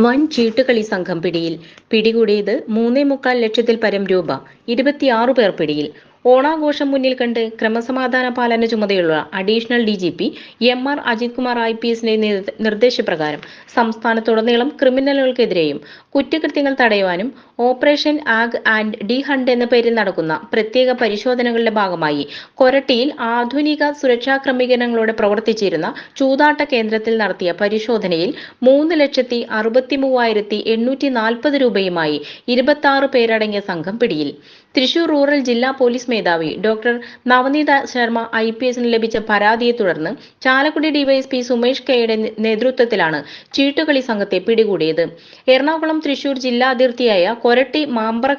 വൻ ചീട്ടുകളി സംഘം പിടിയിൽ. പിടികൂടിയത് മൂന്നേ മുക്കാൽ ലക്ഷത്തിൽ പരം രൂപ. ഇരുപത്തിയാറ് പേർ പിടിയിൽ. ഓണാഘോഷം മുന്നിൽ കണ്ട് ക്രമസമാധാന പാലന ചുമതലയുള്ള additional D G P M R Ajith Kumar I P എസിന്റെ നിർദ്ദേശപ്രകാരം സംസ്ഥാനത്തുടനീളം ക്രിമിനലുകൾക്കെതിരെയും കുറ്റകൃത്യങ്ങൾ തടയുവാനും operation AAG and D hunt എന്ന പേരിൽ നടക്കുന്ന പ്രത്യേക പരിശോധനകളുടെ ഭാഗമായി കൊരട്ടിയിൽ ആധുനിക സുരക്ഷാ ക്രമീകരണങ്ങളോടെ പ്രവർത്തിച്ചിരുന്ന ചൂതാട്ട കേന്ദ്രത്തിൽ നടത്തിയ പരിശോധനയിൽ മൂന്ന് ലക്ഷത്തി അറുപത്തി മൂവായിരത്തി എണ്ണൂറ്റി നാൽപ്പത് രൂപയുമായി ഇരുപത്തി ആറ് പേരടങ്ങിയ സംഘം പിടിയിൽ. തൃശൂർ റൂറൽ ജില്ലാ പോലീസ് മേധാവി doctor Navaneeth Sharma I P എസിന് ലഭിച്ച പരാതിയെ തുടർന്ന് ചാലക്കുടി ഡിവൈഎസ്പി സുമേഷ് കെയുടെ നേതൃത്വത്തിലാണ് ചീട്ടുകളി സംഘത്തെ പിടികൂടിയത്. എറണാകുളം തൃശൂർ ജില്ലാ അതിർത്തിയായ കൊരട്ടി മാമ്പ്ര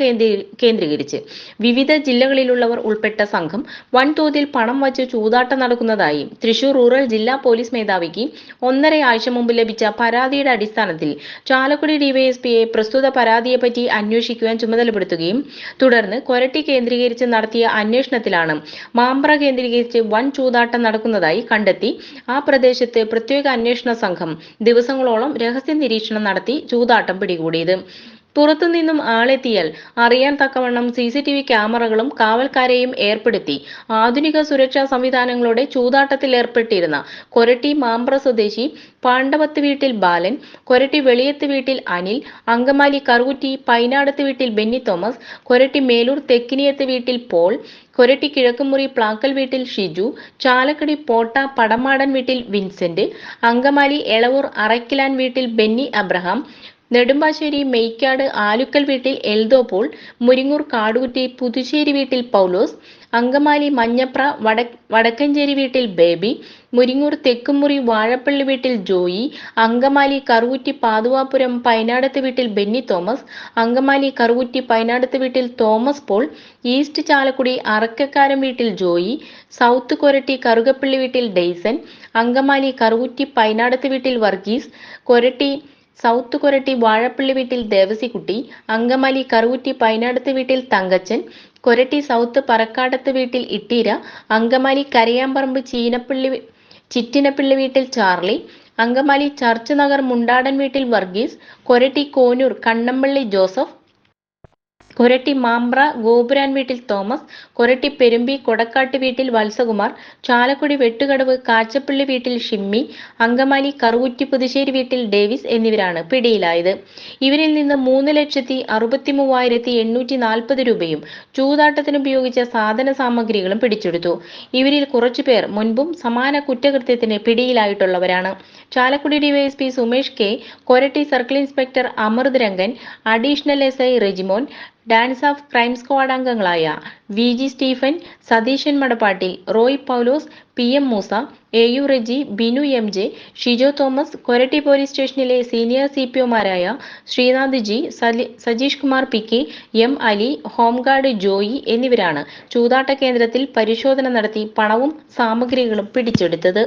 കേന്ദ്രീകരിച്ച് വിവിധ ജില്ലകളിലുള്ളവർ ഉൾപ്പെട്ട സംഘം വൻതോതിൽ പണം വച്ച് ചൂതാട്ടം നടക്കുന്നതായി തൃശൂർ റൂറൽ ജില്ലാ പോലീസ് മേധാവിക്ക് ഒന്നര ആഴ്ച മുമ്പ് ലഭിച്ച പരാതിയുടെ അടിസ്ഥാനത്തിൽ ചാലക്കുടി ഡിവൈഎസ്പിയെ പ്രസ്തുത പരാതിയെപ്പറ്റി അന്വേഷിക്കുവാൻ ചുമതലപ്പെടുത്തുകയും തുടർന്ന് കൊരട്ടി കേന്ദ്രീകരിച്ച് നടത്തിയ അന്വേഷണത്തിലാണ് മാമ്പ്ര കേന്ദ്രീകരിച്ച് വൻ ചൂതാട്ടം നടക്കുന്നതായി കണ്ടെത്തി. ആ പ്രദേശത്ത് പ്രത്യേക അന്വേഷണ സംഘം ദിവസങ്ങളോളം രഹസ്യ നിരീക്ഷണം നടത്തി ചൂതാട്ടം പിടികൂടിയത്. പുറത്തുനിന്നും ആളെത്തിയാൽ അറിയാൻ തക്കവണ്ണം സി സി ടി വി ക്യാമറകളും കാവൽക്കാരെയും ഏർപ്പെടുത്തി. ആധുനിക സുരക്ഷാ സംവിധാനങ്ങളുടെ ചൂതാട്ടത്തിൽ ഏർപ്പെട്ടിരുന്ന കൊരട്ടി മാമ്പ്ര സ്വദേശി പാണ്ഡവത്ത് വീട്ടിൽ ബാലൻ കൊരട്ടി വെളിയത്ത് വീട്ടിൽ അനിൽ അങ്കമാലി കറുകുറ്റി പൈനാടത്ത് വീട്ടിൽ ബെന്നി തോമസ് കൊരട്ടി മേലൂർ തെക്കിനിയത്ത് വീട്ടിൽ പോൾ കൊരട്ടി കിഴക്കുമുറി പ്ലാക്കൽ വീട്ടിൽ ഷിജു ചാലക്കടി പോട്ട പടമാടൻ വീട്ടിൽ വിൻസെന്റ് അങ്കമാലി എളവൂർ അറയ്ക്കിലാൻ വീട്ടിൽ ബെന്നി അബ്രഹാം നെടുമ്പാശ്ശേരി മെയ്ക്കാട് ആലുക്കൽ വീട്ടിൽ എൽദോപോൾ മുരിങ്ങൂർ കാടുകുറ്റി പുതുശ്ശേരി വീട്ടിൽ പൗലോസ് അങ്കമാലി മഞ്ഞപ്ര വട വടക്കഞ്ചേരി വീട്ടിൽ ബേബി മുരിങ്ങൂർ തെക്കുമുറി വാഴപ്പള്ളി വീട്ടിൽ ജോയി അങ്കമാലി കറുകുറ്റി പാതുവാപുരം പൈനാടത്ത് വീട്ടിൽ ബെന്നി തോമസ് അങ്കമാലി കറുകുറ്റി പൈനാടത്ത് വീട്ടിൽ തോമസ് പോൾ ഈസ്റ്റ് ചാലക്കുടി അറക്കക്കാരം വീട്ടിൽ ജോയി സൗത്ത് കൊരട്ടി കറുകപ്പള്ളി വീട്ടിൽ ഡെയ്സൺ അങ്കമാലി കറുകുറ്റി പൈനാടത്ത് വീട്ടിൽ വർഗീസ് കൊരട്ടി സൗത്ത് കൊരട്ടി വാഴപ്പള്ളി വീട്ടിൽ ദേവസിക്കുട്ടി അങ്കമാലി കറുകുറ്റി പൈനാടത്ത് വീട്ടിൽ തങ്കച്ചൻ കൊരട്ടി സൗത്ത് പറക്കാടത്ത് വീട്ടിൽ ഇട്ടീര അങ്കമാലി കരയാമ്പറമ്പ് ചീനപ്പള്ളി ചിറ്റിനപ്പള്ളി വീട്ടിൽ ചാർലി അങ്കമാലി ചർച്ച് നഗർ മുണ്ടാടൻ വീട്ടിൽ വർഗീസ് കൊരട്ടി കോനൂർ കണ്ണമ്പള്ളി ജോസഫ് കൊരട്ടി മാമ്പ്ര ഗോപുരാൻ വീട്ടിൽ തോമസ് കൊരട്ടി പെരുമ്പി കൊടക്കാട്ട് വീട്ടിൽ വത്സകുമാർ ചാലക്കുടി വെട്ടുകടവ് കാച്ചപ്പള്ളി വീട്ടിൽ ഷിമ്മി അങ്കമാലി കറുകുറ്റി പുതുശ്ശേരി വീട്ടിൽ ഡേവിസ് എന്നിവരാണ് പിടിയിലായത്. ഇവരിൽ നിന്ന് മൂന്ന് ലക്ഷത്തി അറുപത്തി മൂവായിരത്തി എണ്ണൂറ്റി നാൽപ്പത് രൂപയും ചൂതാട്ടത്തിന് ഉപയോഗിച്ച സാധന സാമഗ്രികളും പിടിച്ചെടുത്തു. ഇവരിൽ കുറച്ചുപേർ മുൻപും സമാന കുറ്റകൃത്യത്തിന് പിടിയിലായിട്ടുള്ളവരാണ്. Chalakudy DYSP Sumesh K Koratty circle inspector Amrith Rangan additional S I Regimon dance of crime squad അംഗങ്ങളായ V G Stephen Satheesan Madappatty Roy Paulose P M Moosa A U Reji Binu M J Shijo Thomas Koratty police സ്റ്റേഷനിലെ senior C P ഒമാരായ Sreenath G Sajeesh Kumar P K M Ali home guard Joy എന്നിവരാണ് ചൂതാട്ട കേന്ദ്രത്തിൽ പരിശോധന നടത്തി പണവും സാമഗ്രികളും പിടിച്ചെടുത്തത്.